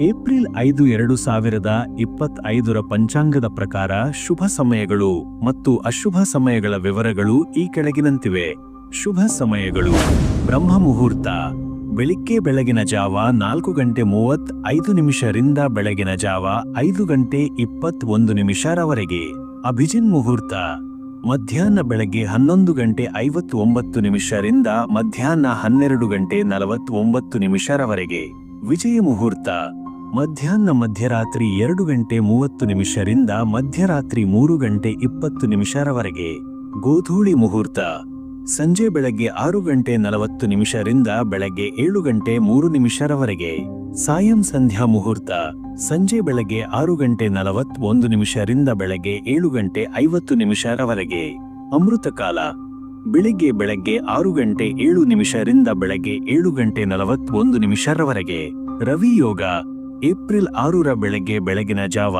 April ಐದು ಎರಡು ಸಾವಿರದ ಇಪ್ಪತ್ತೈದರ ಪಂಚಾಂಗದ ಪ್ರಕಾರ ಶುಭ ಸಮಯಗಳು ಮತ್ತು ಅಶುಭ ಸಮಯಗಳ ವಿವರಗಳು ಈ ಕೆಳಗಿನಂತಿವೆ. ಶುಭ ಸಮಯಗಳು. ಬ್ರಹ್ಮ ಮುಹೂರ್ತ. ಬೆಳಿಗ್ಗೆ ಬೆಳಗಿನ ಜಾವ ನಾಲ್ಕು ಗಂಟೆ ಮೂವತ್ ಐದು ನಿಮಿಷರಿಂದ ಬೆಳಗಿನ ಜಾವ ಐದು ಗಂಟೆ ಇಪ್ಪತ್ತೊಂದು ನಿಮಿಷರವರೆಗೆ. ಅಭಿಜಿನ್ ಮುಹೂರ್ತ. ಮಧ್ಯಾಹ್ನ ಬೆಳಗ್ಗೆ ಹನ್ನೊಂದು ಗಂಟೆ ಐವತ್ತೊಂಬತ್ತು ನಿಮಿಷರಿಂದ ಮಧ್ಯಾಹ್ನ ಹನ್ನೆರಡು ಗಂಟೆ ನಲವತ್ತೊಂಬತ್ತು ನಿಮಿಷರವರೆಗೆ. ವಿಜಯ ಮುಹೂರ್ತ. ಮಧ್ಯಾಹ್ನ ಮಧ್ಯರಾತ್ರಿ ಎರಡು ಗಂಟೆ ಮೂವತ್ತು ನಿಮಿಷರಿಂದ ಮಧ್ಯರಾತ್ರಿ ಮೂರು ಗಂಟೆ ಇಪ್ಪತ್ತು ನಿಮಿಷರವರೆಗೆ. ಗೋಧೂಳಿ ಮುಹೂರ್ತ. ಸಂಜೆ ಬೆಳಗ್ಗೆ ಆರು ಗಂಟೆ ನಲವತ್ತು ನಿಮಿಷರಿಂದ ಬೆಳಗ್ಗೆ ಏಳು ಗಂಟೆ ಮೂರು ನಿಮಿಷರವರೆಗೆ. ಸಾಯಂ ಸಂಧ್ಯಾ ಮುಹೂರ್ತ. ಸಂಜೆ ಬೆಳಗ್ಗೆ ಆರು ಗಂಟೆ ನಲವತ್ತೊಂದು ನಿಮಿಷರಿಂದ ಬೆಳಗ್ಗೆ ಏಳು ಗಂಟೆ ಐವತ್ತು ನಿಮಿಷರವರೆಗೆ. ಅಮೃತಕಾಲ ಬೆಳಿಗ್ಗೆ ಬೆಳಗ್ಗೆ ಆರು ಗಂಟೆ ಏಳು ನಿಮಿಷರಿಂದ ಬೆಳಗ್ಗೆ ಏಳು ಗಂಟೆ ನಲವತ್ತೊಂದು ನಿಮಿಷರವರೆಗೆ. ರವಿ ಯೋಗ. ಏಪ್ರಿಲ್ ಆರರ ಬೆಳಗ್ಗೆ ಬೆಳಗಿನ ಜಾವ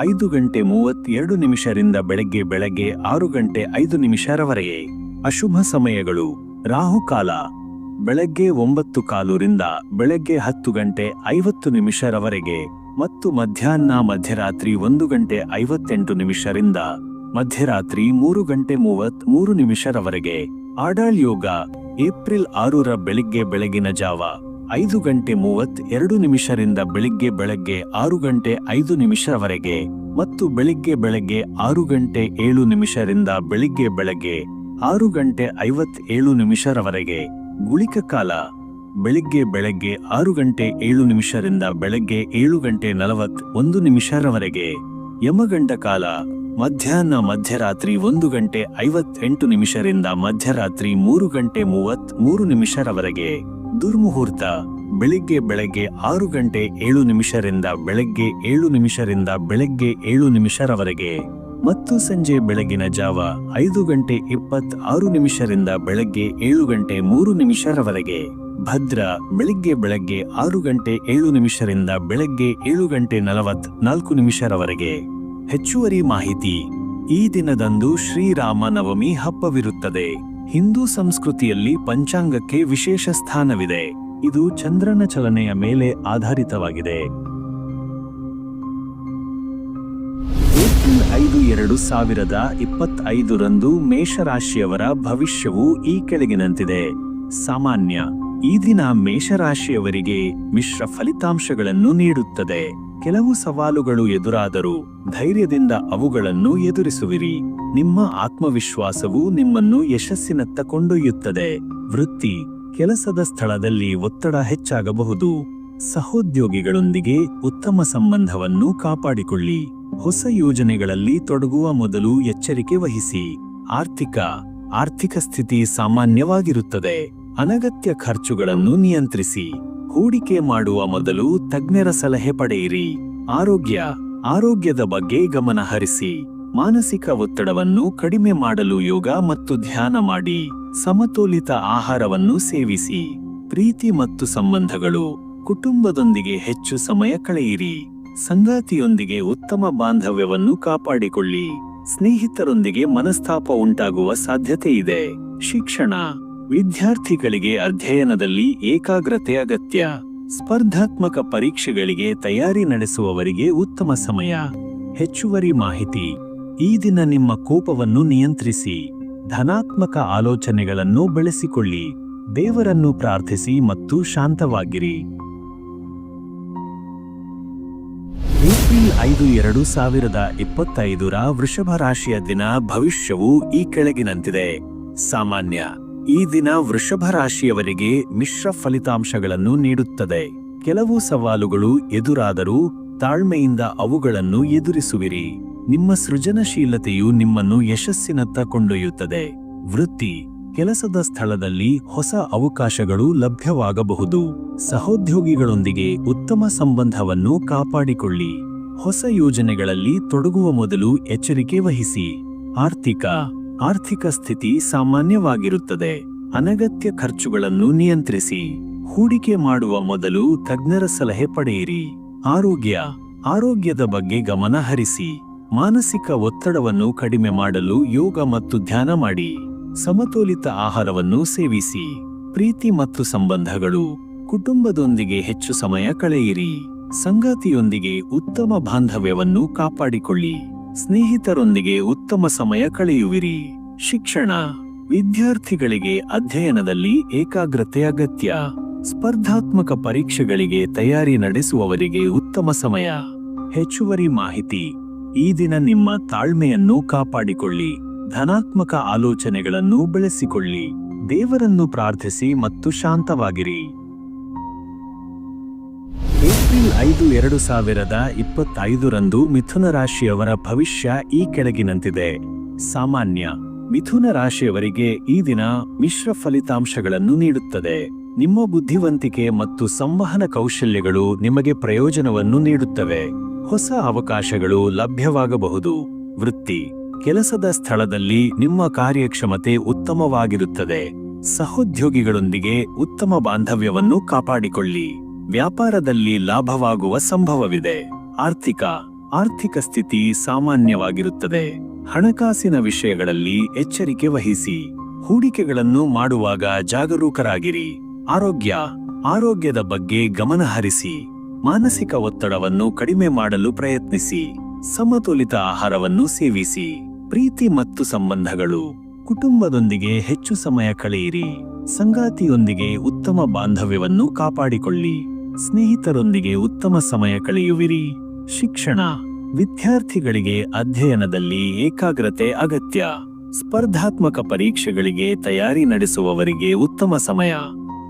ಐದು ಗಂಟೆ ಮೂವತ್ತೆರಡು ನಿಮಿಷರಿಂದ ಬೆಳಗ್ಗೆ ಬೆಳಗ್ಗೆ ಆರು ಗಂಟೆ ಐದು ನಿಮಿಷರವರೆಗೆ ಅಶುಭ ಸಮಯಗಳು. ರಾಹುಕಾಲ ಬೆಳಗ್ಗೆ ಒಂಬತ್ತು ಕಾಲುರಿಂದ ಬೆಳಗ್ಗೆ ಹತ್ತು ಗಂಟೆ ಐವತ್ತು ನಿಮಿಷರವರೆಗೆ ಮತ್ತು ಮಧ್ಯಾಹ್ನ ಮಧ್ಯರಾತ್ರಿ ಒಂದು ಗಂಟೆ ಐವತ್ತೆಂಟು ನಿಮಿಷರಿಂದ ಮಧ್ಯರಾತ್ರಿ ಮೂರು ಗಂಟೆ ಮೂವತ್ತ್ ಮೂರು ನಿಮಿಷರವರೆಗೆ. ಆಡಾಳ್ ಯೋಗ ಏಪ್ರಿಲ್ ಆರರ ಬೆಳಿಗ್ಗೆ ಬೆಳಗಿನ ಜಾವ ಐದು ಗಂಟೆ ಮೂವತ್ತ್ ಎರಡು ನಿಮಿಷರಿಂದ ಬೆಳಿಗ್ಗೆ ಬೆಳಗ್ಗೆ ಆರು ಗಂಟೆ ಐದು ನಿಮಿಷವರೆಗೆ ಮತ್ತು ಬೆಳಿಗ್ಗೆ ಬೆಳಗ್ಗೆ ಆರು ಗಂಟೆ ಏಳು ನಿಮಿಷರಿಂದ ಬೆಳಿಗ್ಗೆ ಬೆಳಗ್ಗೆ ಆರು ಗಂಟೆ ಐವತ್ತೇಳು ನಿಮಿಷರವರೆಗೆ ಗುಳಿಕ ಕಾಲ. ಬೆಳಿಗ್ಗೆ ಬೆಳಗ್ಗೆ ಆರು ಗಂಟೆ ಏಳು ನಿಮಿಷರಿಂದ ಬೆಳಗ್ಗೆ ಏಳು ಗಂಟೆ ನಲವತ್ ಒಂದು ನಿಮಿಷರವರೆಗೆ ಯಮಗಂಡ ಕಾಲ. ಮಧ್ಯಾಹ್ನ ಮಧ್ಯರಾತ್ರಿ ಒಂದು ಗಂಟೆ ಐವತ್ತೆಂಟು ನಿಮಿಷರಿಂದ ಮಧ್ಯರಾತ್ರಿ ಮೂರು ಗಂಟೆ ಮೂವತ್ತ್ ಮೂರು ನಿಮಿಷರವರೆಗೆ ದುರ್ಮುಹೂರ್ತ ಬೆಳಿಗ್ಗೆ ಬೆಳಗ್ಗೆ ಆರು ಗಂಟೆ ಏಳು ನಿಮಿಷರಿಂದ ಬೆಳಗ್ಗೆ ಏಳು ನಿಮಿಷರಿಂದ ಬೆಳಗ್ಗೆ ಏಳು ನಿಮಿಷರವರೆಗೆ ಮತ್ತು ಸಂಜೆ ಬೆಳಗಿನ ಜಾವ ಐದು ಗಂಟೆ ಇಪ್ಪತ್ತ್ ಆರು ನಿಮಿಷರಿಂದ ಬೆಳಗ್ಗೆ ಏಳು ಗಂಟೆ ಮೂರು ನಿಮಿಷರವರೆಗೆ. ಭದ್ರ ಬೆಳಿಗ್ಗೆ ಬೆಳಗ್ಗೆ ಆರು ಗಂಟೆ ಏಳು ನಿಮಿಷರಿಂದ ಬೆಳಗ್ಗೆ ಏಳು ಗಂಟೆ ನಲವತ್ ನಾಲ್ಕು ನಿಮಿಷರವರೆಗೆ. ಹೆಚ್ಚುವರಿ ಮಾಹಿತಿ ಈ ದಿನದಂದು ಶ್ರೀರಾಮನವಮಿ ಹಬ್ಬವಿರುತ್ತದೆ. ಹಿಂದೂ ಸಂಸ್ಕೃತಿಯಲ್ಲಿ ಪಂಚಾಂಗಕ್ಕೆ ವಿಶೇಷ ಸ್ಥಾನವಿದೆ. ಇದು ಚಂದ್ರನ ಚಲನೆಯ ಮೇಲೆ ಆಧಾರಿತವಾಗಿದೆ. ಏಪ್ರಿಲ್ ಐದು ಎರಡು ಸಾವಿರದ ಇಪ್ಪತ್ತೈದರಂದು ಮೇಷರಾಶಿಯವರ ಭವಿಷ್ಯವು ಈ ಕೆಳಗಿನಂತಿದೆ. ಸಾಮಾನ್ಯ ಈ ದಿನ ಮೇಷರಾಶಿಯವರಿಗೆ ಮಿಶ್ರ ಫಲಿತಾಂಶಗಳನ್ನು ನೀಡುತ್ತದೆ. ಕೆಲವು ಸವಾಲುಗಳು ಎದುರಾದರೂ ಧೈರ್ಯದಿಂದ ಅವುಗಳನ್ನು ಎದುರಿಸುವಿರಿ. ನಿಮ್ಮ ಆತ್ಮವಿಶ್ವಾಸವು ನಿಮ್ಮನ್ನು ಯಶಸ್ಸಿನತ್ತ ಕೊಂಡೊಯ್ಯುತ್ತದೆ. ವೃತ್ತಿ, ಕೆಲಸದ ಸ್ಥಳದಲ್ಲಿ ಒತ್ತಡ ಹೆಚ್ಚಾಗಬಹುದು. ಸಹೋದ್ಯೋಗಿಗಳೊಂದಿಗೆ ಉತ್ತಮ ಸಂಬಂಧವನ್ನು ಕಾಪಾಡಿಕೊಳ್ಳಿ. ಹೊಸ ಯೋಜನೆಗಳಲ್ಲಿ ತೊಡಗುವ ಮೊದಲು ಎಚ್ಚರಿಕೆ ವಹಿಸಿ. ಆರ್ಥಿಕ ಆರ್ಥಿಕ ಸ್ಥಿತಿ ಸಾಮಾನ್ಯವಾಗಿರುತ್ತದೆ. ಅನಗತ್ಯ ಖರ್ಚುಗಳನ್ನು ನಿಯಂತ್ರಿಸಿ. ಹೂಡಿಕೆ ಮಾಡುವ ಮೊದಲು ತಜ್ಞರ ಸಲಹೆ ಪಡೆಯಿರಿ. ಆರೋಗ್ಯ, ಆರೋಗ್ಯದ ಬಗ್ಗೆ ಗಮನ ಹರಿಸಿ. ಮಾನಸಿಕ ಒತ್ತಡವನ್ನು ಕಡಿಮೆ ಮಾಡಲು ಯೋಗ ಮತ್ತು ಧ್ಯಾನ ಮಾಡಿ. ಸಮತೋಲಿತ ಆಹಾರವನ್ನು ಸೇವಿಸಿ. ಪ್ರೀತಿ ಮತ್ತು ಸಂಬಂಧಗಳು, ಕುಟುಂಬದೊಂದಿಗೆ ಹೆಚ್ಚು ಸಮಯ ಕಳೆಯಿರಿ. ಸಂಗಾತಿಯೊಂದಿಗೆ ಉತ್ತಮ ಬಾಂಧವ್ಯವನ್ನು ಕಾಪಾಡಿಕೊಳ್ಳಿ. ಸ್ನೇಹಿತರೊಂದಿಗೆ ಮನಸ್ತಾಪ ಉಂಟಾಗುವ ಸಾಧ್ಯತೆ ಇದೆ. ಶಿಕ್ಷಣ ವಿದ್ಯಾರ್ಥಿಗಳಿಗೆ ಅಧ್ಯಯನದಲ್ಲಿ ಏಕಾಗ್ರತೆ ಅಗತ್ಯ. ಸ್ಪರ್ಧಾತ್ಮಕ ಪರೀಕ್ಷೆಗಳಿಗೆ ತಯಾರಿ ನಡೆಸುವವರಿಗೆ ಉತ್ತಮ ಸಮಯ. ಹೆಚ್ಚುವರಿ ಮಾಹಿತಿ. ಈ ದಿನ ನಿಮ್ಮ ಕೋಪವನ್ನು ನಿಯಂತ್ರಿಸಿ. ಧನಾತ್ಮಕ ಆಲೋಚನೆಗಳನ್ನು ಬೆಳೆಸಿಕೊಳ್ಳಿ. ದೇವರನ್ನು ಪ್ರಾರ್ಥಿಸಿ ಮತ್ತು ಶಾಂತವಾಗಿರಿ. ಏಪ್ರಿಲ್ ಐದು ಎರಡು ಸಾವಿರದ ಇಪ್ಪತ್ತೈದರ ವೃಷಭ ರಾಶಿಯ ದಿನ ಭವಿಷ್ಯವು ಈ ಕೆಳಗಿನಂತಿದೆ. ಸಾಮಾನ್ಯ ಈ ದಿನ ವೃಷಭ ರಾಶಿಯವರಿಗೆ ಮಿಶ್ರ ಫಲಿತಾಂಶಗಳನ್ನು ನೀಡುತ್ತದೆ. ಕೆಲವು ಸವಾಲುಗಳು ಎದುರಾದರೂ ತಾಳ್ಮೆಯಿಂದ ಅವುಗಳನ್ನು ಎದುರಿಸುವಿರಿ. ನಿಮ್ಮ ಸೃಜನಶೀಲತೆಯು ನಿಮ್ಮನ್ನು ಯಶಸ್ಸಿನತ್ತ ಕೊಂಡೊಯ್ಯುತ್ತದೆ. ವೃತ್ತಿ, ಕೆಲಸದ ಸ್ಥಳದಲ್ಲಿ ಹೊಸ ಅವಕಾಶಗಳು ಲಭ್ಯವಾಗಬಹುದು. ಸಹೋದ್ಯೋಗಿಗಳೊಂದಿಗೆ ಉತ್ತಮ ಸಂಬಂಧವನ್ನು ಕಾಪಾಡಿಕೊಳ್ಳಿ. ಹೊಸ ಯೋಜನೆಗಳಲ್ಲಿ ತೊಡಗುವ ಮೊದಲು ಎಚ್ಚರಿಕೆ ವಹಿಸಿ. ಆರ್ಥಿಕ ಆರ್ಥಿಕ ಸ್ಥಿತಿ ಸಾಮಾನ್ಯವಾಗಿರುತ್ತದೆ. ಅನಗತ್ಯ ಖರ್ಚುಗಳನ್ನು ನಿಯಂತ್ರಿಸಿ. ಹೂಡಿಕೆ ಮಾಡುವ ಮೊದಲು ತಜ್ಞರ ಸಲಹೆ ಪಡೆಯಿರಿ. ಆರೋಗ್ಯ. ಆರೋಗ್ಯದ ಬಗ್ಗೆ ಗಮನ ಹರಿಸಿ. ಮಾನಸಿಕ ಒತ್ತಡವನ್ನು ಕಡಿಮೆ ಮಾಡಲು ಯೋಗ ಮತ್ತು ಧ್ಯಾನ ಮಾಡಿ. ಸಮತೋಲಿತ ಆಹಾರವನ್ನು ಸೇವಿಸಿ. ಪ್ರೀತಿ ಮತ್ತು ಸಂಬಂಧಗಳು. ಕುಟುಂಬದೊಂದಿಗೆ ಹೆಚ್ಚು ಸಮಯ ಕಳೆಯಿರಿ. ಸಂಗಾತಿಯೊಂದಿಗೆ ಉತ್ತಮ ಬಾಂಧವ್ಯವನ್ನು ಕಾಪಾಡಿಕೊಳ್ಳಿ. ಸ್ನೇಹಿತರೊಂದಿಗೆ ಉತ್ತಮ ಸಮಯ ಕಳೆಯುವಿರಿ. ಶಿಕ್ಷಣ ವಿದ್ಯಾರ್ಥಿಗಳಿಗೆ ಅಧ್ಯಯನದಲ್ಲಿ ಏಕಾಗ್ರತೆ ಅಗತ್ಯ. ಸ್ಪರ್ಧಾತ್ಮಕ ಪರೀಕ್ಷೆಗಳಿಗೆ ತಯಾರಿ ನಡೆಸುವವರಿಗೆ ಉತ್ತಮ ಸಮಯ. ಹೆಚ್ಚುವರಿ ಮಾಹಿತಿ. ಈ ದಿನ ನಿಮ್ಮ ತಾಳ್ಮೆಯನ್ನು ಕಾಪಾಡಿಕೊಳ್ಳಿ. ಧನಾತ್ಮಕ ಆಲೋಚನೆಗಳನ್ನು ಬೆಳೆಸಿಕೊಳ್ಳಿ. ದೇವರನ್ನು ಪ್ರಾರ್ಥಿಸಿ ಮತ್ತು ಶಾಂತವಾಗಿರಿ. ಏಪ್ರಿಲ್ ಐದು ಎರಡು ಸಾವಿರದ ಇಪ್ಪತ್ತೈದರಂದು ಮಿಥುನ ರಾಶಿಯವರ ಭವಿಷ್ಯ ಈ ಕೆಳಗಿನಂತಿದೆ. ಸಾಮಾನ್ಯ, ಮಿಥುನ ರಾಶಿಯವರಿಗೆ ಈ ದಿನ ಮಿಶ್ರ ಫಲಿತಾಂಶಗಳನ್ನು ನೀಡುತ್ತದೆ. ನಿಮ್ಮ ಬುದ್ಧಿವಂತಿಕೆ ಮತ್ತು ಸಂವಹನ ಕೌಶಲ್ಯಗಳು ನಿಮಗೆ ಪ್ರಯೋಜನವನ್ನು ನೀಡುತ್ತವೆ. ಹೊಸ ಅವಕಾಶಗಳು ಲಭ್ಯವಾಗಬಹುದು. ವೃತ್ತಿ, ಕೆಲಸದ ಸ್ಥಳದಲ್ಲಿ ನಿಮ್ಮ ಕಾರ್ಯಕ್ಷಮತೆ ಉತ್ತಮವಾಗಿರುತ್ತದೆ. ಸಹೋದ್ಯೋಗಿಗಳೊಂದಿಗೆ ಉತ್ತಮ ಬಾಂಧವ್ಯವನ್ನು ಕಾಪಾಡಿಕೊಳ್ಳಿ. ವ್ಯಾಪಾರದಲ್ಲಿ ಲಾಭವಾಗುವ ಸಂಭವವಿದೆ. ಆರ್ಥಿಕ ಆರ್ಥಿಕ ಸ್ಥಿತಿ ಸಾಮಾನ್ಯವಾಗಿರುತ್ತದೆ. ಹಣಕಾಸಿನ ವಿಷಯಗಳಲ್ಲಿ ಎಚ್ಚರಿಕೆ ವಹಿಸಿ. ಹೂಡಿಕೆಗಳನ್ನು ಮಾಡುವಾಗ ಜಾಗರೂಕರಾಗಿರಿ. ಆರೋಗ್ಯ, ಆರೋಗ್ಯದ ಬಗ್ಗೆ ಗಮನಹರಿಸಿ ಮಾನಸಿಕ ಒತ್ತಡವನ್ನು ಕಡಿಮೆ ಮಾಡಲು ಪ್ರಯತ್ನಿಸಿ. ಸಮತೋಲಿತ ಆಹಾರವನ್ನು ಸೇವಿಸಿ. ಪ್ರೀತಿ ಮತ್ತು ಸಂಬಂಧಗಳು. ಕುಟುಂಬದೊಂದಿಗೆ ಹೆಚ್ಚು ಸಮಯ ಕಳೆಯಿರಿ. ಸಂಗಾತಿಯೊಂದಿಗೆ ಉತ್ತಮ ಬಾಂಧವ್ಯವನ್ನು ಕಾಪಾಡಿಕೊಳ್ಳಿ. ಸ್ನೇಹಿತರೊಂದಿಗೆ ಉತ್ತಮ ಸಮಯ ಕಳೆಯುವಿರಿ. ಶಿಕ್ಷಣ ವಿದ್ಯಾರ್ಥಿಗಳಿಗೆ ಅಧ್ಯಯನದಲ್ಲಿ ಏಕಾಗ್ರತೆ ಅಗತ್ಯ. ಸ್ಪರ್ಧಾತ್ಮಕ ಪರೀಕ್ಷೆಗಳಿಗೆ ತಯಾರಿ ನಡೆಸುವವರಿಗೆ ಉತ್ತಮ ಸಮಯ.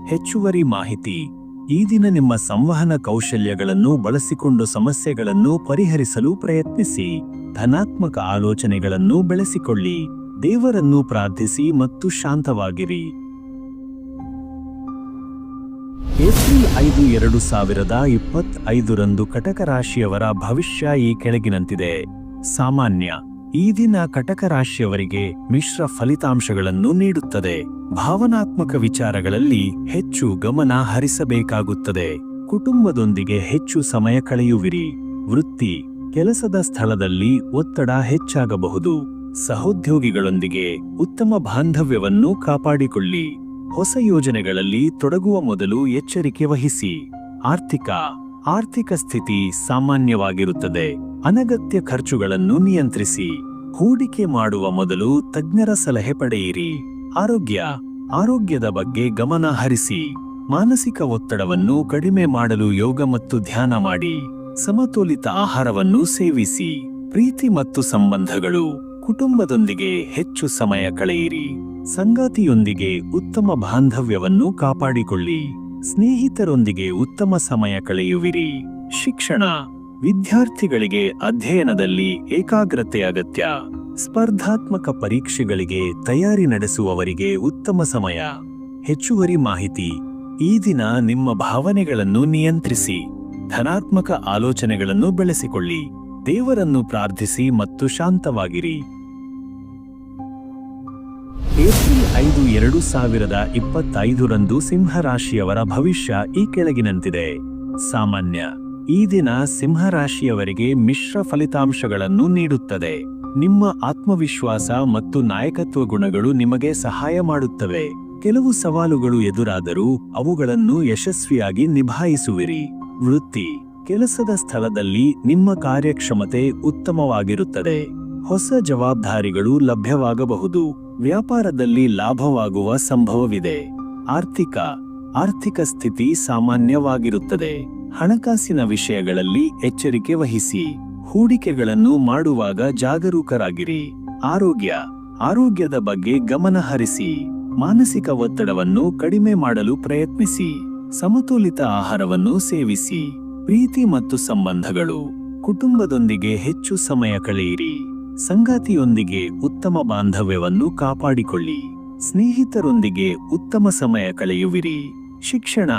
ಹೆಚ್ಚುವರಿ ಮಾಹಿತಿ. ಈ ದಿನ ನಿಮ್ಮ ಸಂವಹನ ಕೌಶಲ್ಯಗಳನ್ನು ಬಳಸಿಕೊಂಡು ಸಮಸ್ಯೆಗಳನ್ನು ಪರಿಹರಿಸಲು ಪ್ರಯತ್ನಿಸಿ. ಧನಾತ್ಮಕ ಆಲೋಚನೆಗಳನ್ನು ಬೆಳೆಸಿಕೊಳ್ಳಿ. ದೇವರನ್ನು ಪ್ರಾರ್ಥಿಸಿ ಮತ್ತು ಶಾಂತವಾಗಿರಿ. ಏಪ್ರಿಲ್ ಐದು, ಎರಡು ಸಾವಿರದ ಇಪ್ಪತ್ತೈದರಂದು ಕಟಕ ರಾಶಿಯವರ ಭವಿಷ್ಯ ಈ ಕೆಳಗಿನಂತಿದೆ. ಸಾಮಾನ್ಯ, ಈ ದಿನ ಕಟಕ ರಾಶಿಯವರಿಗೆ ಮಿಶ್ರ ಫಲಿತಾಂಶಗಳನ್ನು ನೀಡುತ್ತದೆ. ಭಾವನಾತ್ಮಕ ವಿಚಾರಗಳಲ್ಲಿ ಹೆಚ್ಚು ಗಮನ ಹರಿಸಬೇಕಾಗುತ್ತದೆ. ಕುಟುಂಬದೊಂದಿಗೆ ಹೆಚ್ಚು ಸಮಯ ಕಳೆಯುವಿರಿ. ವೃತ್ತಿ, ಕೆಲಸದ ಸ್ಥಳದಲ್ಲಿ ಒತ್ತಡ ಹೆಚ್ಚಾಗಬಹುದು. ಸಹೋದ್ಯೋಗಿಗಳೊಂದಿಗೆ ಉತ್ತಮ ಬಾಂಧವ್ಯವನ್ನು ಕಾಪಾಡಿಕೊಳ್ಳಿ. ಹೊಸ ಯೋಜನೆಗಳಲ್ಲಿ ತೊಡಗುವ ಮೊದಲು ಎಚ್ಚರಿಕೆ ವಹಿಸಿ. ಆರ್ಥಿಕ ಆರ್ಥಿಕ ಸ್ಥಿತಿ ಸಾಮಾನ್ಯವಾಗಿರುತ್ತದೆ. ಅನಗತ್ಯ ಖರ್ಚುಗಳನ್ನು ನಿಯಂತ್ರಿಸಿ. ಹೂಡಿಕೆ ಮಾಡುವ ಮೊದಲು ತಜ್ಞರ ಸಲಹೆ ಪಡೆಯಿರಿ. ಆರೋಗ್ಯ, ಆರೋಗ್ಯದ ಬಗ್ಗೆ ಗಮನ ಹರಿಸಿ. ಮಾನಸಿಕ ಒತ್ತಡವನ್ನು ಕಡಿಮೆ ಮಾಡಲು ಯೋಗ ಮತ್ತು ಧ್ಯಾನ ಮಾಡಿ. ಸಮತೋಲಿತ ಆಹಾರವನ್ನು ಸೇವಿಸಿ. ಪ್ರೀತಿ ಮತ್ತು ಸಂಬಂಧಗಳು ಕುಟುಂಬದೊಂದಿಗೆ ಹೆಚ್ಚು ಸಮಯ ಕಳೆಯಿರಿ. ಸಂಗಾತಿಯೊಂದಿಗೆ ಉತ್ತಮ ಬಾಂಧವ್ಯವನ್ನು ಕಾಪಾಡಿಕೊಳ್ಳಿ. ಸ್ನೇಹಿತರೊಂದಿಗೆ ಉತ್ತಮ ಸಮಯ ಕಳೆಯುವಿರಿ. ಶಿಕ್ಷಣ ವಿದ್ಯಾರ್ಥಿಗಳಿಗೆ ಅಧ್ಯಯನದಲ್ಲಿ ಏಕಾಗ್ರತೆ ಅಗತ್ಯ. ಸ್ಪರ್ಧಾತ್ಮಕ ಪರೀಕ್ಷೆಗಳಿಗೆ ತಯಾರಿ ನಡೆಸುವವರಿಗೆ ಉತ್ತಮ ಸಮಯ. ಹೆಚ್ಚುವರಿ ಮಾಹಿತಿ. ಈ ದಿನ ನಿಮ್ಮ ಭಾವನೆಗಳನ್ನು ನಿಯಂತ್ರಿಸಿ. ಧನಾತ್ಮಕ ಆಲೋಚನೆಗಳನ್ನು ಬೆಳೆಸಿಕೊಳ್ಳಿ. ದೇವರನ್ನು ಪ್ರಾರ್ಥಿಸಿ ಮತ್ತು ಶಾಂತವಾಗಿರಿ. ಏಪ್ರಿಲ್ ಐದು ಎರಡು ಸಾವಿರದ ಇಪ್ಪತ್ತೈದರಂದು ಸಿಂಹರಾಶಿಯವರ ಭವಿಷ್ಯ ಈ ಕೆಳಗಿನಂತಿದೆ. ಸಾಮಾನ್ಯ, ಈ ದಿನ ಸಿಂಹರಾಶಿಯವರಿಗೆ ಮಿಶ್ರ ಫಲಿತಾಂಶಗಳನ್ನು ನೀಡುತ್ತದೆ. ನಿಮ್ಮ ಆತ್ಮವಿಶ್ವಾಸ ಮತ್ತು ನಾಯಕತ್ವ ಗುಣಗಳು ನಿಮಗೆ ಸಹಾಯ ಮಾಡುತ್ತವೆ. ಕೆಲವು ಸವಾಲುಗಳು ಎದುರಾದರೂ ಅವುಗಳನ್ನು ಯಶಸ್ವಿಯಾಗಿ ನಿಭಾಯಿಸುವಿರಿ. ವೃತ್ತಿ, ಕೆಲಸದ ಸ್ಥಳದಲ್ಲಿ ನಿಮ್ಮ ಕಾರ್ಯಕ್ಷಮತೆ ಉತ್ತಮವಾಗಿರುತ್ತದೆ. ಹೊಸ ಜವಾಬ್ದಾರಿಗಳು ಲಭ್ಯವಾಗಬಹುದು. ವ್ಯಾಪಾರದಲ್ಲಿ ಲಾಭವಾಗುವ ಸಂಭವವಿದೆ. ಆರ್ಥಿಕ ಆರ್ಥಿಕ ಸ್ಥಿತಿ ಸಾಮಾನ್ಯವಾಗಿರುತ್ತದೆ. ಹಣಕಾಸಿನ ವಿಷಯಗಳಲ್ಲಿ ಎಚ್ಚರಿಕೆ ವಹಿಸಿ. ಹೂಡಿಕೆಗಳನ್ನು ಮಾಡುವಾಗ ಜಾಗರೂಕರಾಗಿರಿ. ಆರೋಗ್ಯ, ಆರೋಗ್ಯದ ಬಗ್ಗೆ ಗಮನ ಹರಿಸಿ. ಮಾನಸಿಕ ಒತ್ತಡವನ್ನು ಕಡಿಮೆ ಮಾಡಲು ಪ್ರಯತ್ನಿಸಿ. ಸಮತೋಲಿತ ಆಹಾರವನ್ನು ಸೇವಿಸಿ. ಪ್ರೀತಿ ಮತ್ತು ಸಂಬಂಧಗಳು ಕುಟುಂಬದೊಂದಿಗೆ ಹೆಚ್ಚು ಸಮಯ ಕಳೆಯಿರಿ. ಸಂಗಾತಿಯೊಂದಿಗೆ ಉತ್ತಮ ಬಾಂಧವ್ಯವನ್ನು ಕಾಪಾಡಿಕೊಳ್ಳಿ. ಸ್ನೇಹಿತರೊಂದಿಗೆ ಉತ್ತಮ ಸಮಯ ಕಳೆಯುವಿರಿ. ಶಿಕ್ಷಣ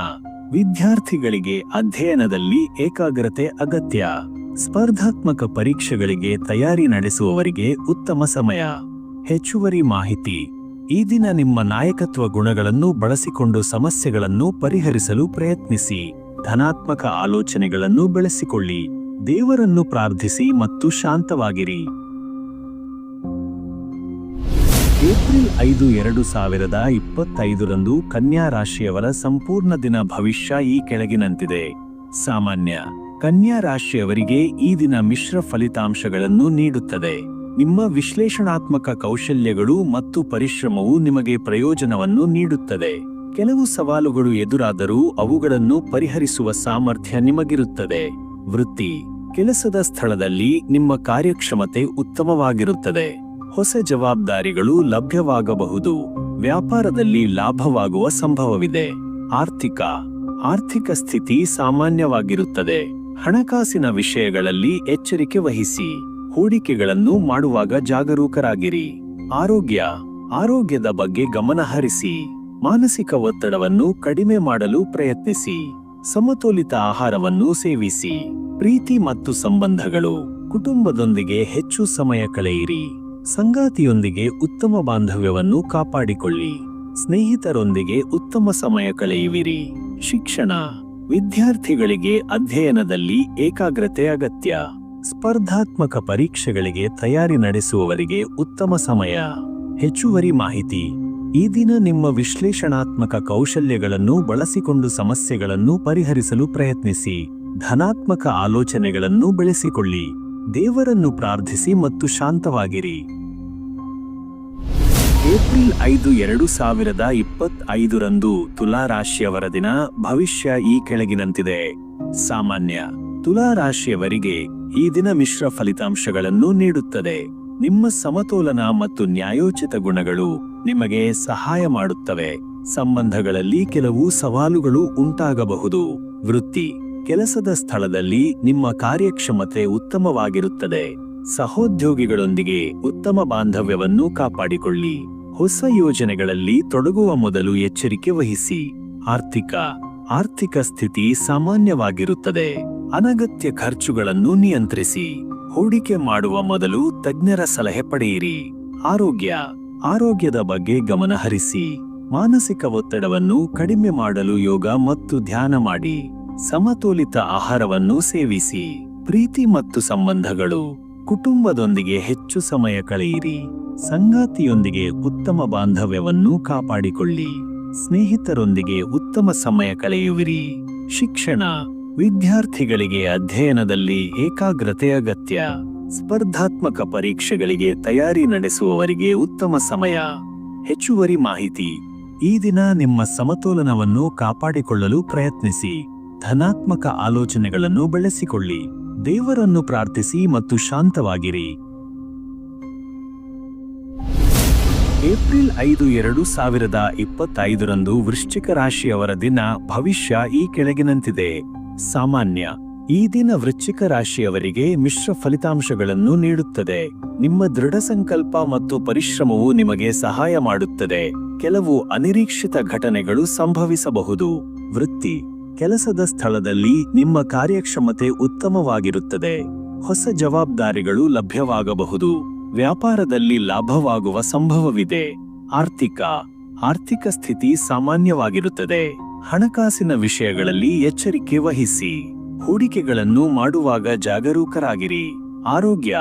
ವಿದ್ಯಾರ್ಥಿಗಳಿಗೆ ಅಧ್ಯಯನದಲ್ಲಿ ಏಕಾಗ್ರತೆ ಅಗತ್ಯ. ಸ್ಪರ್ಧಾತ್ಮಕ ಪರೀಕ್ಷೆಗಳಿಗೆ ತಯಾರಿ ನಡೆಸುವವರಿಗೆ ಉತ್ತಮ ಸಮಯ. ಹೆಚ್ಚುವರಿ ಮಾಹಿತಿ. ಈ ದಿನ ನಿಮ್ಮ ನಾಯಕತ್ವ ಗುಣಗಳನ್ನು ಬಳಸಿಕೊಂಡು ಸಮಸ್ಯೆಗಳನ್ನು ಪರಿಹರಿಸಲು ಪ್ರಯತ್ನಿಸಿ. ಧನಾತ್ಮಕ ಆಲೋಚನೆಗಳನ್ನು ಬೆಳೆಸಿಕೊಳ್ಳಿ. ದೇವರನ್ನು ಪ್ರಾರ್ಥಿಸಿ ಮತ್ತು ಶಾಂತವಾಗಿರಿ. ಏಪ್ರಿಲ್ ಐದು ಎರಡು ಸಾವಿರದ ಇಪ್ಪತ್ತೈದರಂದು ಕನ್ಯಾ ರಾಶಿಯವರ ಸಂಪೂರ್ಣ ದಿನ ಭವಿಷ್ಯ ಈ ಕೆಳಗಿನಂತಿದೆ. ಸಾಮಾನ್ಯ, ಕನ್ಯಾ ರಾಶಿಯವರಿಗೆ ಈ ದಿನ ಮಿಶ್ರ ಫಲಿತಾಂಶಗಳನ್ನು ನೀಡುತ್ತದೆ. ನಿಮ್ಮ ವಿಶ್ಲೇಷಣಾತ್ಮಕ ಕೌಶಲ್ಯಗಳು ಮತ್ತು ಪರಿಶ್ರಮವು ನಿಮಗೆ ಪ್ರಯೋಜನವನ್ನು ನೀಡುತ್ತದೆ. ಕೆಲವು ಸವಾಲುಗಳು ಎದುರಾದರೂ ಅವುಗಳನ್ನು ಪರಿಹರಿಸುವ ಸಾಮರ್ಥ್ಯ ನಿಮಗಿರುತ್ತದೆ. ವೃತ್ತಿ, ಕೆಲಸದ ಸ್ಥಳದಲ್ಲಿ ನಿಮ್ಮ ಕಾರ್ಯಕ್ಷಮತೆ ಉತ್ತಮವಾಗಿರುತ್ತದೆ. ಹೊಸ ಜವಾಬ್ದಾರಿಗಳು ಲಭ್ಯವಾಗಬಹುದು. ವ್ಯಾಪಾರದಲ್ಲಿ ಲಾಭವಾಗುವ ಸಂಭವವಿದೆ. ಆರ್ಥಿಕ ಆರ್ಥಿಕ ಸ್ಥಿತಿ ಸಾಮಾನ್ಯವಾಗಿರುತ್ತದೆ. ಹಣಕಾಸಿನ ವಿಷಯಗಳಲ್ಲಿ ಎಚ್ಚರಿಕೆ ವಹಿಸಿ. ಹೂಡಿಕೆಗಳನ್ನು ಮಾಡುವಾಗ ಜಾಗರೂಕರಾಗಿರಿ. ಆರೋಗ್ಯ, ಆರೋಗ್ಯದ ಬಗ್ಗೆ ಗಮನಹರಿಸಿ ಮಾನಸಿಕ ಒತ್ತಡವನ್ನು ಕಡಿಮೆ ಮಾಡಲು ಪ್ರಯತ್ನಿಸಿ. ಸಮತೋಲಿತ ಆಹಾರವನ್ನು ಸೇವಿಸಿ. ಪ್ರೀತಿ ಮತ್ತು ಸಂಬಂಧಗಳು ಕುಟುಂಬದೊಂದಿಗೆ ಹೆಚ್ಚು ಸಮಯ ಕಳೆಯಿರಿ. ಸಂಗಾತಿಯೊಂದಿಗೆ ಉತ್ತಮ ಬಾಂಧವ್ಯವನ್ನು ಕಾಪಾಡಿಕೊಳ್ಳಿ. ಸ್ನೇಹಿತರೊಂದಿಗೆ ಉತ್ತಮ ಸಮಯ ಕಳೆಯುವಿರಿ. ಶಿಕ್ಷಣ ವಿದ್ಯಾರ್ಥಿಗಳಿಗೆ ಅಧ್ಯಯನದಲ್ಲಿ ಏಕಾಗ್ರತೆ ಅಗತ್ಯ. ಸ್ಪರ್ಧಾತ್ಮಕ ಪರೀಕ್ಷೆಗಳಿಗೆ ತಯಾರಿ ನಡೆಸುವವರಿಗೆ ಉತ್ತಮ ಸಮಯ. ಹೆಚ್ಚುವರಿ ಮಾಹಿತಿ. ಈ ದಿನ ನಿಮ್ಮ ವಿಶ್ಲೇಷಣಾತ್ಮಕ ಕೌಶಲ್ಯಗಳನ್ನು ಬಳಸಿಕೊಂಡು ಸಮಸ್ಯೆಗಳನ್ನು ಪರಿಹರಿಸಲು ಪ್ರಯತ್ನಿಸಿ. ಧನಾತ್ಮಕ ಆಲೋಚನೆಗಳನ್ನು ಬೆಳೆಸಿಕೊಳ್ಳಿ. ದೇವರನ್ನು ಪ್ರಾರ್ಥಿಸಿ ಮತ್ತು ಶಾಂತವಾಗಿರಿ. ಏಪ್ರಿಲ್ ಐದು, ಎರಡು ಸಾವಿರದ ಇಪ್ಪತ್ತೈದರಂದು ತುಲಾ ರಾಶಿಯವರ ದಿನ ಭವಿಷ್ಯ ಈ ಕೆಳಗಿನಂತಿದೆ. ಸಾಮಾನ್ಯ ತುಲಾ ರಾಶಿಯವರಿಗೆ ಈ ದಿನ ಮಿಶ್ರ ಫಲಿತಾಂಶಗಳನ್ನು ನೀಡುತ್ತದೆ. ನಿಮ್ಮ ಸಮತೋಲನ ಮತ್ತು ನ್ಯಾಯೋಚಿತ ಗುಣಗಳು ನಿಮಗೆ ಸಹಾಯ ಮಾಡುತ್ತವೆ. ಸಂಬಂಧಗಳಲ್ಲಿ ಕೆಲವು ಸವಾಲುಗಳು ಉಂಟಾಗಬಹುದು. ವೃತ್ತಿ ಕೆಲಸದ ಸ್ಥಳದಲ್ಲಿ ನಿಮ್ಮ ಕಾರ್ಯಕ್ಷಮತೆ ಉತ್ತಮವಾಗಿರುತ್ತದೆ. ಸಹೋದ್ಯೋಗಿಗಳೊಂದಿಗೆ ಉತ್ತಮ ಬಾಂಧವ್ಯವನ್ನು ಕಾಪಾಡಿಕೊಳ್ಳಿ. ಹೊಸ ಯೋಜನೆಗಳಲ್ಲಿ ತೊಡಗುವ ಮೊದಲು ಎಚ್ಚರಿಕೆ ವಹಿಸಿ. ಆರ್ಥಿಕ ಆರ್ಥಿಕ ಸ್ಥಿತಿ ಸಾಮಾನ್ಯವಾಗಿರುತ್ತದೆ. ಅನಗತ್ಯ ಖರ್ಚುಗಳನ್ನು ನಿಯಂತ್ರಿಸಿ. ಹೂಡಿಕೆ ಮಾಡುವ ಮೊದಲು ತಜ್ಞರ ಸಲಹೆ ಪಡೆಯಿರಿ. ಆರೋಗ್ಯ, ಆರೋಗ್ಯದ ಬಗ್ಗೆ ಗಮನಹರಿಸಿ. ಮಾನಸಿಕ ಒತ್ತಡವನ್ನು ಕಡಿಮೆ ಮಾಡಲು ಯೋಗ ಮತ್ತು ಧ್ಯಾನ ಮಾಡಿ. ಸಮತೋಲಿತ ಆಹಾರವನ್ನು ಸೇವಿಸಿ. ಪ್ರೀತಿ ಮತ್ತು ಸಂಬಂಧಗಳು ಕುಟುಂಬದೊಂದಿಗೆ ಹೆಚ್ಚು ಸಮಯ ಕಳೆಯಿರಿ. ಸಂಗಾತಿಯೊಂದಿಗೆ ಉತ್ತಮ ಬಾಂಧವ್ಯವನ್ನು ಕಾಪಾಡಿಕೊಳ್ಳಿ. ಸ್ನೇಹಿತರೊಂದಿಗೆ ಉತ್ತಮ ಸಮಯ ಕಳೆಯುವಿರಿ. ಶಿಕ್ಷಣ ವಿದ್ಯಾರ್ಥಿಗಳಿಗೆ ಅಧ್ಯಯನದಲ್ಲಿ ಏಕಾಗ್ರತೆ ಅಗತ್ಯ. ಸ್ಪರ್ಧಾತ್ಮಕ ಪರೀಕ್ಷೆಗಳಿಗೆ ತಯಾರಿ ನಡೆಸುವವರಿಗೆ ಉತ್ತಮ ಸಮಯ. ಹೆಚ್ಚುವರಿ ಮಾಹಿತಿ. ಈ ದಿನ ನಿಮ್ಮ ಸಮತೋಲನವನ್ನು ಕಾಪಾಡಿಕೊಳ್ಳಲು ಪ್ರಯತ್ನಿಸಿ. ಧನಾತ್ಮಕ ಆಲೋಚನೆಗಳನ್ನು ಬೆಳೆಸಿಕೊಳ್ಳಿ. ದೇವರನ್ನು ಪ್ರಾರ್ಥಿಸಿ ಮತ್ತು ಶಾಂತವಾಗಿರಿ. ಏಪ್ರಿಲ್ ಐದು ಎರಡು ಸಾವಿರದ ಇಪ್ಪತ್ತೈದರಂದು ವೃಶ್ಚಿಕ ರಾಶಿಯವರ ದಿನ ಭವಿಷ್ಯ ಈ ಕೆಳಗಿನಂತಿದೆ. ಸಾಮಾನ್ಯ, ಈ ದಿನ ವೃಶ್ಚಿಕ ರಾಶಿಯವರಿಗೆ ಮಿಶ್ರ ಫಲಿತಾಂಶಗಳನ್ನು ನೀಡುತ್ತದೆ. ನಿಮ್ಮ ದೃಢ ಸಂಕಲ್ಪ ಮತ್ತು ಪರಿಶ್ರಮವು ನಿಮಗೆ ಸಹಾಯ ಮಾಡುತ್ತದೆ. ಕೆಲವು ಅನಿರೀಕ್ಷಿತ ಘಟನೆಗಳು ಸಂಭವಿಸಬಹುದು. ವೃತ್ತಿ ಕೆಲಸದ ಸ್ಥಳದಲ್ಲಿ ನಿಮ್ಮ ಕಾರ್ಯಕ್ಷಮತೆ ಉತ್ತಮವಾಗಿರುತ್ತದೆ. ಹೊಸ ಜವಾಬ್ದಾರಿಗಳು ಲಭ್ಯವಾಗಬಹುದು. ವ್ಯಾಪಾರದಲ್ಲಿ ಲಾಭವಾಗುವ ಸಂಭವವಿದೆ. ಆರ್ಥಿಕ ಆರ್ಥಿಕ ಸ್ಥಿತಿ ಸಾಮಾನ್ಯವಾಗಿರುತ್ತದೆ. ಹಣಕಾಸಿನ ವಿಷಯಗಳಲ್ಲಿ ಎಚ್ಚರಿಕೆ ವಹಿಸಿ. ಹೂಡಿಕೆಗಳನ್ನು ಮಾಡುವಾಗ ಜಾಗರೂಕರಾಗಿರಿ. ಆರೋಗ್ಯ,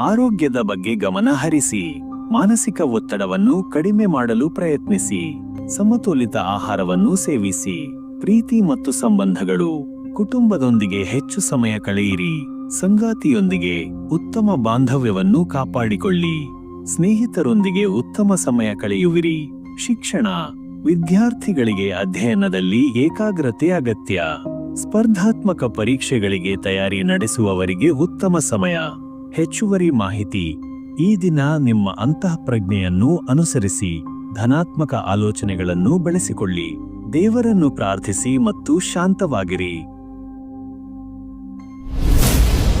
ಆರೋಗ್ಯದ ಬಗ್ಗೆ ಗಮನ ಹರಿಸಿ. ಮಾನಸಿಕ ಒತ್ತಡವನ್ನು ಕಡಿಮೆ ಮಾಡಲು ಪ್ರಯತ್ನಿಸಿ. ಸಮತೋಲಿತ ಆಹಾರವನ್ನು ಸೇವಿಸಿ. ಪ್ರೀತಿ ಮತ್ತು ಸಂಬಂಧಗಳು ಕುಟುಂಬದೊಂದಿಗೆ ಹೆಚ್ಚು ಸಮಯ ಕಳೆಯಿರಿ. ಸಂಗಾತಿಯೊಂದಿಗೆ ಉತ್ತಮ ಬಾಂಧವ್ಯವನ್ನು ಕಾಪಾಡಿಕೊಳ್ಳಿ. ಸ್ನೇಹಿತರೊಂದಿಗೆ ಉತ್ತಮ ಸಮಯ ಕಳೆಯುವಿರಿ. ಶಿಕ್ಷಣ ವಿದ್ಯಾರ್ಥಿಗಳಿಗೆ ಅಧ್ಯಯನದಲ್ಲಿ ಏಕಾಗ್ರತೆ ಅಗತ್ಯ. ಸ್ಪರ್ಧಾತ್ಮಕ ಪರೀಕ್ಷೆಗಳಿಗೆ ತಯಾರಿ ನಡೆಸುವವರಿಗೆ ಉತ್ತಮ ಸಮಯ. ಹೆಚ್ಚುವರಿ ಮಾಹಿತಿ. ಈ ದಿನ ನಿಮ್ಮ ಅಂತಃಪ್ರಜ್ಞೆಯನ್ನು ಅನುಸರಿಸಿ. ಧನಾತ್ಮಕ ಆಲೋಚನೆಗಳನ್ನು ಬೆಳೆಸಿಕೊಳ್ಳಿ. ದೇವರನ್ನು ಪ್ರಾರ್ಥಿಸಿ ಮತ್ತು ಶಾಂತವಾಗಿರಿ.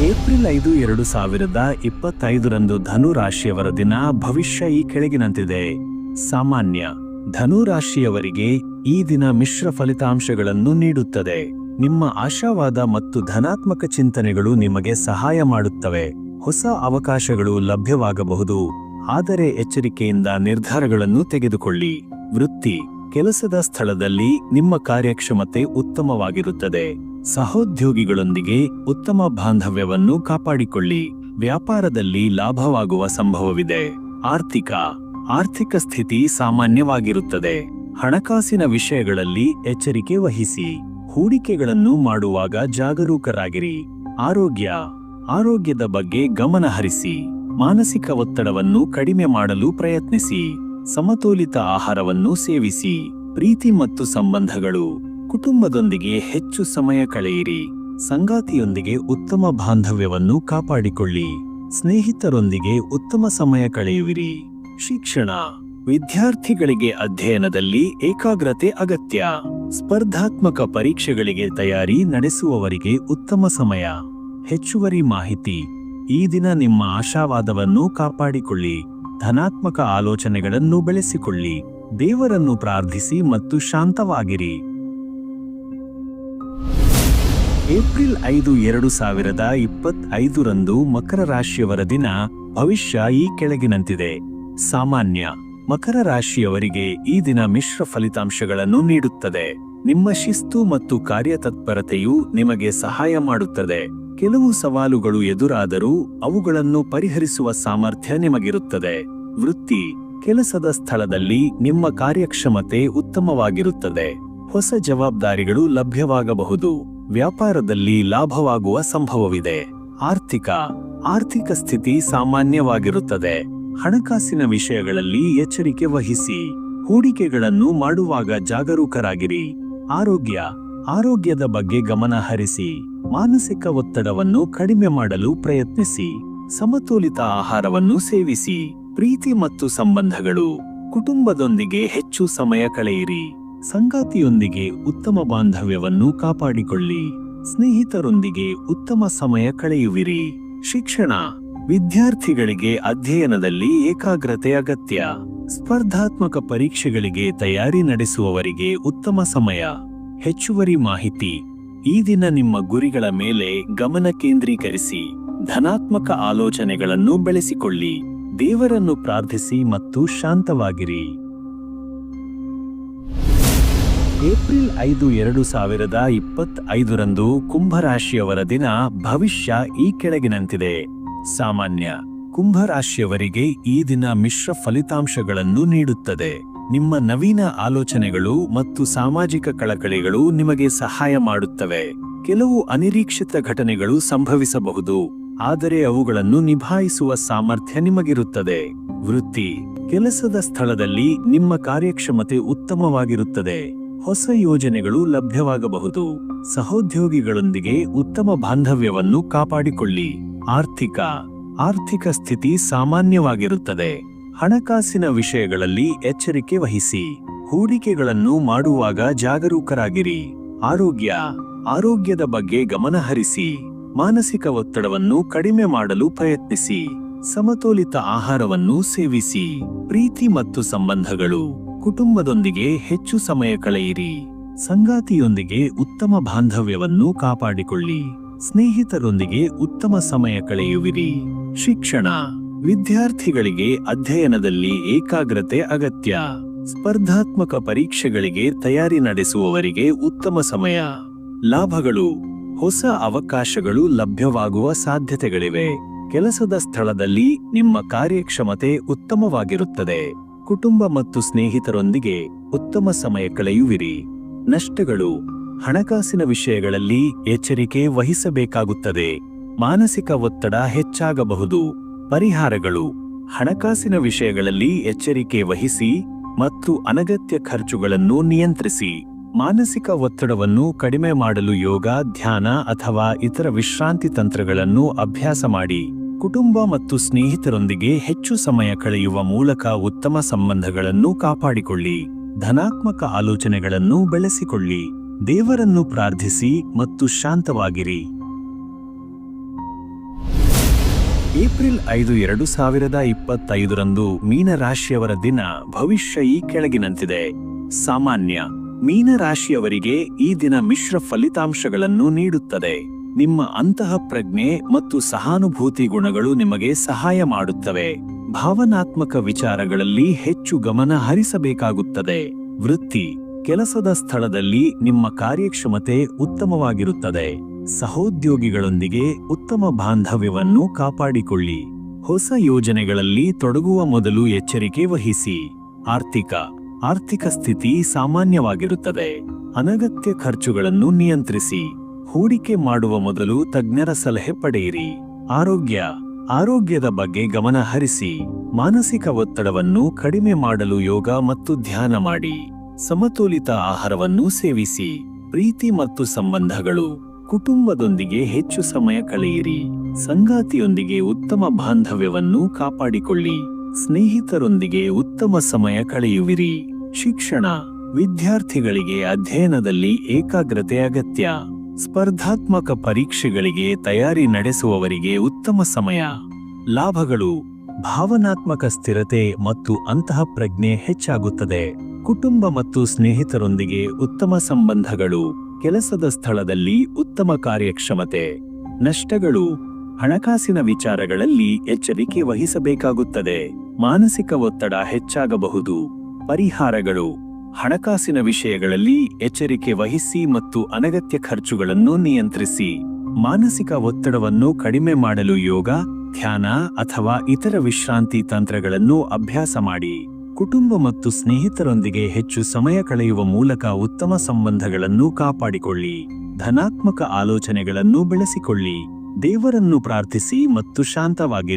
ಏಪ್ರಿಲ್ ಐದು, ಎರಡು ಸಾವಿರದ ಇಪ್ಪತ್ತೈದರಂದು ಧನು ರಾಶಿಯವರ ದಿನ ಭವಿಷ್ಯ ಈ ಕೆಳಗಿನಂತಿದೆ. ಸಾಮಾನ್ಯ, ಧನುರಾಶಿಯವರಿಗೆ ಈ ದಿನ ಮಿಶ್ರ ಫಲಿತಾಂಶಗಳನ್ನು ನೀಡುತ್ತದೆ. ನಿಮ್ಮ ಆಶಾವಾದ ಮತ್ತು ಧನಾತ್ಮಕ ಚಿಂತನೆಗಳು ನಿಮಗೆ ಸಹಾಯ ಮಾಡುತ್ತವೆ. ಹೊಸ ಅವಕಾಶಗಳು ಲಭ್ಯವಾಗಬಹುದು. ಆದರೆ ಎಚ್ಚರಿಕೆಯಿಂದ ನಿರ್ಧಾರಗಳನ್ನು ತೆಗೆದುಕೊಳ್ಳಿ. ವೃತ್ತಿ ಕೆಲಸದ ಸ್ಥಳದಲ್ಲಿ ನಿಮ್ಮ ಕಾರ್ಯಕ್ಷಮತೆ ಉತ್ತಮವಾಗಿರುತ್ತದೆ. ಸಹೋದ್ಯೋಗಿಗಳೊಂದಿಗೆ ಉತ್ತಮ ಬಾಂಧವ್ಯವನ್ನು ಕಾಪಾಡಿಕೊಳ್ಳಿ. ವ್ಯಾಪಾರದಲ್ಲಿ ಲಾಭವಾಗುವ ಸಂಭವವಿದೆ. ಆರ್ಥಿಕ ಆರ್ಥಿಕ ಸ್ಥಿತಿ ಸಾಮಾನ್ಯವಾಗಿರುತ್ತದೆ. ಹಣಕಾಸಿನ ವಿಷಯಗಳಲ್ಲಿ ಎಚ್ಚರಿಕೆ ವಹಿಸಿ. ಹೂಡಿಕೆಗಳನ್ನು ಮಾಡುವಾಗ ಜಾಗರೂಕರಾಗಿರಿ. ಆರೋಗ್ಯ, ಆರೋಗ್ಯದ ಬಗ್ಗೆ ಗಮನಹರಿಸಿ. ಮಾನಸಿಕ ಒತ್ತಡವನ್ನು ಕಡಿಮೆ ಮಾಡಲು ಪ್ರಯತ್ನಿಸಿ. ಸಮತೋಲಿತ ಆಹಾರವನ್ನು ಸೇವಿಸಿ, ಪ್ರೀತಿ ಮತ್ತು ಸಂಬಂಧಗಳು ಕುಟುಂಬದೊಂದಿಗೆ ಹೆಚ್ಚು ಸಮಯ ಕಳೆಯಿರಿ. ಸಂಗಾತಿಯೊಂದಿಗೆ ಉತ್ತಮ ಬಾಂಧವ್ಯವನ್ನು ಕಾಪಾಡಿಕೊಳ್ಳಿ. ಸ್ನೇಹಿತರೊಂದಿಗೆ ಉತ್ತಮ ಸಮಯ ಕಳೆಯುವಿರಿ. ಶಿಕ್ಷಣ. ವಿದ್ಯಾರ್ಥಿಗಳಿಗೆ ಅಧ್ಯಯನದಲ್ಲಿ ಏಕಾಗ್ರತೆ ಅಗತ್ಯ. ಸ್ಪರ್ಧಾತ್ಮಕ ಪರೀಕ್ಷೆಗಳಿಗೆ ತಯಾರಿ ನಡೆಸುವವರಿಗೆ ಉತ್ತಮ ಸಮಯ. ಹೆಚ್ಚುವರಿ ಮಾಹಿತಿ. ಈ ದಿನ ನಿಮ್ಮ ಆಶಾವಾದವನ್ನು ಕಾಪಾಡಿಕೊಳ್ಳಿ. ಧನಾತ್ಮಕ ಆಲೋಚನೆಗಳನ್ನು ಬೆಳೆಸಿಕೊಳ್ಳಿ. ದೇವರನ್ನು ಪ್ರಾರ್ಥಿಸಿ ಮತ್ತು ಶಾಂತವಾಗಿರಿ. ಏಪ್ರಿಲ್ ಐದು, ಎರಡು ಸಾವಿರದ ಇಪ್ಪತ್ತೈದರಂದು ಮಕರ ರಾಶಿಯವರ ದಿನ ಭವಿಷ್ಯ ಈ ಕೆಳಗಿನಂತಿದೆ. ಸಾಮಾನ್ಯ ಮಕರ ರಾಶಿಯವರಿಗೆ ಈ ದಿನ ಮಿಶ್ರ ಫಲಿತಾಂಶಗಳನ್ನು ನೀಡುತ್ತದೆ. ನಿಮ್ಮ ಶಿಸ್ತು ಮತ್ತು ಕಾರ್ಯತತ್ಪರತೆಯು ನಿಮಗೆ ಸಹಾಯ ಮಾಡುತ್ತದೆ. ಕೆಲವು ಸವಾಲುಗಳು ಎದುರಾದರೂ ಅವುಗಳನ್ನು ಪರಿಹರಿಸುವ ಸಾಮರ್ಥ್ಯ ನಿಮಗಿರುತ್ತದೆ. ವೃತ್ತಿ, ಕೆಲಸದ ಸ್ಥಳದಲ್ಲಿ ನಿಮ್ಮ ಕಾರ್ಯಕ್ಷಮತೆ ಉತ್ತಮವಾಗಿರುತ್ತದೆ. ಹೊಸ ಜವಾಬ್ದಾರಿಗಳು ಲಭ್ಯವಾಗಬಹುದು. ವ್ಯಾಪಾರದಲ್ಲಿ ಲಾಭವಾಗುವ ಸಂಭವವಿದೆ. ಆರ್ಥಿಕ ಆರ್ಥಿಕ ಸ್ಥಿತಿ ಸಾಮಾನ್ಯವಾಗಿರುತ್ತದೆ. ಹಣಕಾಸಿನ ವಿಷಯಗಳಲ್ಲಿ ಎಚ್ಚರಿಕೆ ವಹಿಸಿ. ಹೂಡಿಕೆಗಳನ್ನು ಮಾಡುವಾಗ ಜಾಗರೂಕರಾಗಿರಿ. ಆರೋಗ್ಯ, ಆರೋಗ್ಯದ ಬಗ್ಗೆ ಗಮನ ಹರಿಸಿ, ಮಾನಸಿಕ ಒತ್ತಡವನ್ನು ಕಡಿಮೆ ಮಾಡಲು ಪ್ರಯತ್ನಿಸಿ, ಸಮತೋಲಿತ ಆಹಾರವನ್ನು ಸೇವಿಸಿ, ಪ್ರೀತಿ ಮತ್ತು ಸಂಬಂಧಗಳು ಕುಟುಂಬದೊಂದಿಗೆ ಹೆಚ್ಚು ಸಮಯ ಕಳೆಯಿರಿ. ಸಂಗಾತಿಯೊಂದಿಗೆ ಉತ್ತಮ ಬಾಂಧವ್ಯವನ್ನು ಕಾಪಾಡಿಕೊಳ್ಳಿ. ಸ್ನೇಹಿತರೊಂದಿಗೆ ಉತ್ತಮ ಸಮಯ ಕಳೆಯುವಿರಿ. ಶಿಕ್ಷಣ, ವಿದ್ಯಾರ್ಥಿಗಳಿಗೆ ಅಧ್ಯಯನದಲ್ಲಿ ಏಕಾಗ್ರತೆ ಅಗತ್ಯ. ಸ್ಪರ್ಧಾತ್ಮಕ ಪರೀಕ್ಷೆಗಳಿಗೆ ತಯಾರಿ ನಡೆಸುವವರಿಗೆ ಉತ್ತಮ ಸಮಯ. ಹೆಚ್ಚುವರಿ ಮಾಹಿತಿ. ಈ ದಿನ ನಿಮ್ಮ ಗುರಿಗಳ ಮೇಲೆ ಗಮನ ಕೇಂದ್ರೀಕರಿಸಿ, ಧನಾತ್ಮಕ ಆಲೋಚನೆಗಳನ್ನು ಬೆಳೆಸಿಕೊಳ್ಳಿ. ದೇವರನ್ನು ಪ್ರಾರ್ಥಿಸಿ ಮತ್ತು ಶಾಂತವಾಗಿರಿ. ಏಪ್ರಿಲ್ ಐದು, ಎರಡು ಸಾವಿರದ ಇಪ್ಪತ್ತೈದರಂದು ಕುಂಭರಾಶಿಯವರ ದಿನ ಭವಿಷ್ಯ ಈ ಕೆಳಗಿನಂತಿದೆ. ಸಾಮಾನ್ಯ ಕುಂಭರಾಶಿಯವರಿಗೆ ಈ ದಿನ ಮಿಶ್ರ ಫಲಿತಾಂಶಗಳನ್ನು ನೀಡುತ್ತದೆ. ನಿಮ್ಮ ನವೀನ ಆಲೋಚನೆಗಳು ಮತ್ತು ಸಾಮಾಜಿಕ ಕಳಕಳಿಗಳು ನಿಮಗೆ ಸಹಾಯ ಮಾಡುತ್ತವೆ. ಕೆಲವು ಅನಿರೀಕ್ಷಿತ ಘಟನೆಗಳು ಸಂಭವಿಸಬಹುದು. ಆದರೆ ಅವುಗಳನ್ನು ನಿಭಾಯಿಸುವ ಸಾಮರ್ಥ್ಯ ನಿಮಗಿರುತ್ತದೆ. ವೃತ್ತಿ. ಕೆಲಸದ ಸ್ಥಳದಲ್ಲಿ ನಿಮ್ಮ ಕಾರ್ಯಕ್ಷಮತೆ ಉತ್ತಮವಾಗಿರುತ್ತದೆ. ಹೊಸ ಯೋಜನೆಗಳು ಲಭ್ಯವಾಗಬಹುದು. ಸಹೋದ್ಯೋಗಿಗಳೊಂದಿಗೆ ಉತ್ತಮ ಬಾಂಧವ್ಯವನ್ನು ಕಾಪಾಡಿಕೊಳ್ಳಿ. ಆರ್ಥಿಕ. ಆರ್ಥಿಕ ಸ್ಥಿತಿ ಸಾಮಾನ್ಯವಾಗಿರುತ್ತದೆ. ಹಣಕಾಸಿನ ವಿಷಯಗಳಲ್ಲಿ ಎಚ್ಚರಿಕೆ ವಹಿಸಿ. ಹೂಡಿಕೆಗಳನ್ನು ಮಾಡುವಾಗ ಜಾಗರೂಕರಾಗಿರಿ. ಆರೋಗ್ಯ, ಆರೋಗ್ಯದ ಬಗ್ಗೆ ಗಮನಹರಿಸಿ ಮಾನಸಿಕ ಒತ್ತಡವನ್ನು ಕಡಿಮೆ ಮಾಡಲು ಪ್ರಯತ್ನಿಸಿ. ಸಮತೋಲಿತ ಆಹಾರವನ್ನು ಸೇವಿಸಿ. ಪ್ರೀತಿ ಮತ್ತು ಸಂಬಂಧಗಳು ಕುಟುಂಬದೊಂದಿಗೆ ಹೆಚ್ಚು ಸಮಯ ಕಳೆಯಿರಿ. ಸಂಗಾತಿಯೊಂದಿಗೆ ಉತ್ತಮ ಬಾಂಧವ್ಯವನ್ನು ಕಾಪಾಡಿಕೊಳ್ಳಿ. ಸ್ನೇಹಿತರೊಂದಿಗೆ ಉತ್ತಮ ಸಮಯ ಕಳೆಯುವಿರಿ. ಶಿಕ್ಷಣ. ವಿದ್ಯಾರ್ಥಿಗಳಿಗೆ ಅಧ್ಯಯನದಲ್ಲಿ ಏಕಾಗ್ರತೆ ಅಗತ್ಯ. ಸ್ಪರ್ಧಾತ್ಮಕ ಪರೀಕ್ಷೆಗಳಿಗೆ ತಯಾರಿ ನಡೆಸುವವರಿಗೆ ಉತ್ತಮ ಸಮಯ. ಲಾಭಗಳು. ಹೊಸ ಅವಕಾಶಗಳು ಲಭ್ಯವಾಗುವ ಸಾಧ್ಯತೆಗಳಿವೆ. ಕೆಲಸದ ಸ್ಥಳದಲ್ಲಿ ನಿಮ್ಮ ಕಾರ್ಯಕ್ಷಮತೆ ಉತ್ತಮವಾಗಿರುತ್ತದೆ. ಕುಟುಂಬ ಮತ್ತು ಸ್ನೇಹಿತರೊಂದಿಗೆ ಉತ್ತಮ ಸಮಯ ಕಳೆಯುವಿರಿ. ನಷ್ಟಗಳು. ಹಣಕಾಸಿನ ವಿಷಯಗಳಲ್ಲಿ ಎಚ್ಚರಿಕೆ ವಹಿಸಬೇಕಾಗುತ್ತದೆ. ಮಾನಸಿಕ ಒತ್ತಡ ಹೆಚ್ಚಾಗಬಹುದು. ಪರಿಹಾರಗಳು. ಹಣಕಾಸಿನ ವಿಷಯಗಳಲ್ಲಿ ಎಚ್ಚರಿಕೆ ವಹಿಸಿ ಮತ್ತು ಅನಗತ್ಯ ಖರ್ಚುಗಳನ್ನು ನಿಯಂತ್ರಿಸಿ. ಮಾನಸಿಕ ಒತ್ತಡವನ್ನು ಕಡಿಮೆ ಮಾಡಲು ಯೋಗ, ಧ್ಯಾನ ಅಥವಾ ಇತರ ವಿಶ್ರಾಂತಿ ತಂತ್ರಗಳನ್ನು ಅಭ್ಯಾಸ ಮಾಡಿ. ಕುಟುಂಬ ಮತ್ತು ಸ್ನೇಹಿತರೊಂದಿಗೆ ಹೆಚ್ಚು ಸಮಯ ಕಳೆಯುವ ಮೂಲಕ ಉತ್ತಮ ಸಂಬಂಧಗಳನ್ನು ಕಾಪಾಡಿಕೊಳ್ಳಿ. ಧನಾತ್ಮಕ ಆಲೋಚನೆಗಳನ್ನು ಬೆಳೆಸಿಕೊಳ್ಳಿ. ದೇವರನ್ನು ಪ್ರಾರ್ಥಿಸಿ ಮತ್ತು ಶಾಂತವಾಗಿರಿ. ಏಪ್ರಿಲ್ ಐದು ಎರಡು ಸಾವಿರದ ಇಪ್ಪತ್ತೈದರಂದು ಮೀನರಾಶಿಯವರ ದಿನ ಭವಿಷ್ಯ ಈ ಕೆಳಗಿನಂತಿದೆ. ಸಾಮಾನ್ಯ, ಮೀನರಾಶಿಯವರಿಗೆ ಈ ದಿನ ಮಿಶ್ರ ಫಲಿತಾಂಶಗಳನ್ನು ನೀಡುತ್ತದೆ. ನಿಮ್ಮ ಅಂತಹ ಪ್ರಜ್ಞೆ ಮತ್ತು ಸಹಾನುಭೂತಿ ಗುಣಗಳು ನಿಮಗೆ ಸಹಾಯ ಮಾಡುತ್ತವೆ. ಭಾವನಾತ್ಮಕ ವಿಚಾರಗಳಲ್ಲಿ ಹೆಚ್ಚು ಗಮನ ಹರಿಸಬೇಕಾಗುತ್ತದೆ. ವೃತ್ತಿ, ಕೆಲಸದ ಸ್ಥಳದಲ್ಲಿ ನಿಮ್ಮ ಕಾರ್ಯಕ್ಷಮತೆ ಉತ್ತಮವಾಗಿರುತ್ತದೆ. ಸಹೋದ್ಯೋಗಿಗಳೊಂದಿಗೆ ಉತ್ತಮ ಬಾಂಧವ್ಯವನ್ನು ಕಾಪಾಡಿಕೊಳ್ಳಿ. ಹೊಸ ಯೋಜನೆಗಳಲ್ಲಿ ತೊಡಗುವ ಮೊದಲು ಎಚ್ಚರಿಕೆ ವಹಿಸಿ. ಆರ್ಥಿಕ ಆರ್ಥಿಕ ಸ್ಥಿತಿ ಸಾಮಾನ್ಯವಾಗಿರುತ್ತದೆ. ಅನಗತ್ಯ ಖರ್ಚುಗಳನ್ನು ನಿಯಂತ್ರಿಸಿ. ಹೂಡಿಕೆ ಮಾಡುವ ಮೊದಲು ತಜ್ಞರ ಸಲಹೆ ಪಡೆಯಿರಿ. ಆರೋಗ್ಯ, ಆರೋಗ್ಯದ ಬಗ್ಗೆ ಗಮನ ಹರಿಸಿ. ಮಾನಸಿಕ ಒತ್ತಡವನ್ನು ಕಡಿಮೆ ಮಾಡಲು ಯೋಗ ಮತ್ತು ಧ್ಯಾನ ಮಾಡಿ. ಸಮತೋಲಿತ ಆಹಾರವನ್ನು ಸೇವಿಸಿ. ಪ್ರೀತಿ ಮತ್ತು ಸಂಬಂಧಗಳು. ಕುಟುಂಬದೊಂದಿಗೆ ಹೆಚ್ಚು ಸಮಯ ಕಳೆಯಿರಿ. ಸಂಗಾತಿಯೊಂದಿಗೆ ಉತ್ತಮ ಬಾಂಧವ್ಯವನ್ನು ಕಾಪಾಡಿಕೊಳ್ಳಿ. ಸ್ನೇಹಿತರೊಂದಿಗೆ ಉತ್ತಮ ಸಮಯ ಕಳೆಯುವಿರಿ. ಶಿಕ್ಷಣ, ವಿದ್ಯಾರ್ಥಿಗಳಿಗೆ ಅಧ್ಯಯನದಲ್ಲಿ ಏಕಾಗ್ರತೆ ಅಗತ್ಯ. ಸ್ಪರ್ಧಾತ್ಮಕ ಪರೀಕ್ಷೆಗಳಿಗೆ ತಯಾರಿ ನಡೆಸುವವರಿಗೆ ಉತ್ತಮ ಸಮಯ. ಲಾಭಗಳು, ಭಾವನಾತ್ಮಕ ಸ್ಥಿರತೆ ಮತ್ತು ಅಂತಹ ಪ್ರಜ್ಞೆ ಹೆಚ್ಚಾಗುತ್ತದೆ. ಕುಟುಂಬ ಮತ್ತು ಸ್ನೇಹಿತರೊಂದಿಗೆ ಉತ್ತಮ ಸಂಬಂಧಗಳು. ಕೆಲಸದ ಸ್ಥಳದಲ್ಲಿ ಉತ್ತಮ ಕಾರ್ಯಕ್ಷಮತೆ. ನಷ್ಟಗಳು ಹಣಕಾಸಿನ ವಿಚಾರಗಳಲ್ಲಿ ಎಚ್ಚರಿಕೆ ವಹಿಸಬೇಕಾಗುತ್ತದೆ. ಮಾನಸಿಕ ಒತ್ತಡ ಹೆಚ್ಚಾಗಬಹುದು. ಪರಿಹಾರಗಳು ಹಣಕಾಸಿನ ವಿಷಯಗಳಲ್ಲಿ ಎಚ್ಚರಿಕೆ ವಹಿಸಿ ಮತ್ತು ಅನಗತ್ಯ ಖರ್ಚುಗಳನ್ನು ನಿಯಂತ್ರಿಸಿ. ಮಾನಸಿಕ ಒತ್ತಡವನ್ನು ಕಡಿಮೆ ಮಾಡಲು ಯೋಗ, ಧ್ಯಾನ ಅಥವಾ ಇತರ ವಿಶ್ರಾಂತಿ ತಂತ್ರಗಳನ್ನು ಅಭ್ಯಾಸ ಮಾಡಿ. ಕುಟುಂಬ ಮತ್ತು ಸ್ನೇಹಿತರೊಂದಿಗೆ ಹೆಚ್ಚು ಸಮಯ ಕಳೆಯುವ ಮೂಲಕ ಉತ್ತಮ ಸಂಬಂಧಗಳನ್ನು ಕಾಪಾಡಿಕೊಳ್ಳಿ. ಧನಾತ್ಮಕ ಆಲೋಚನೆಗಳನ್ನು ಬೆಳೆಸಿಕೊಳ್ಳಿ. ದೇವರನ್ನು ಪ್ರಾರ್ಥಿಸಿ ಮತ್ತು ಶಾಂತವಾಗಿರಿ.